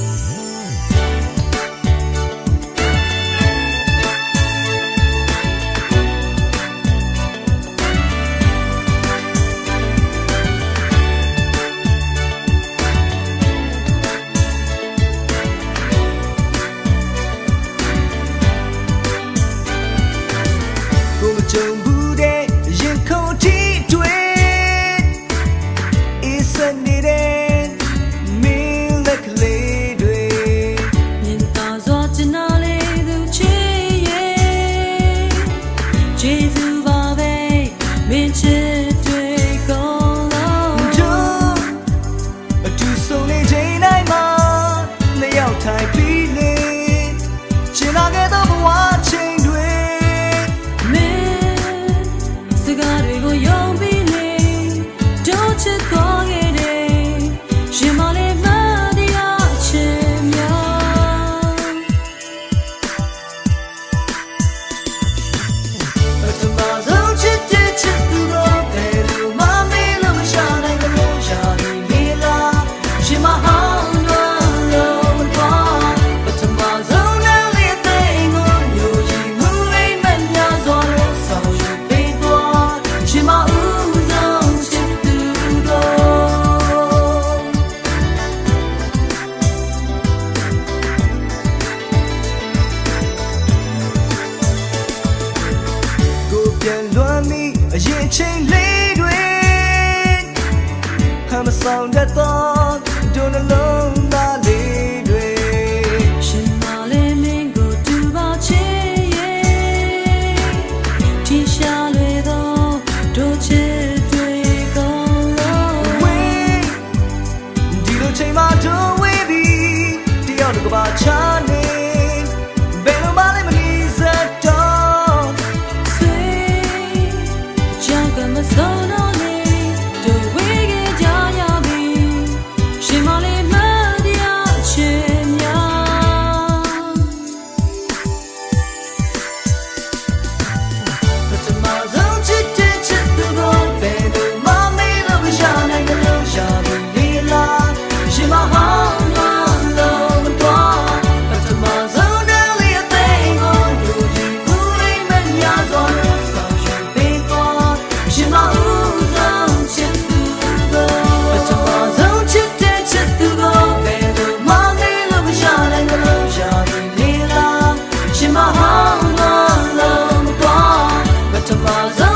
Bye. ပြန်လွှမ်းမိအရင်ချိန်လေးတွေဟမ်မဆောင်တတ်တော့ဒုနလုံးသားလေးတွေရှင်မလေးမင်းကိုတူပါချေရဲ့တီရှာတွေတော့ဒုချေတွေကုန်လို့ဝေးဒီလိုချိန်မှာဒုဝေးပြီးတယောက်တစ်ကဘာချာနေ 떠서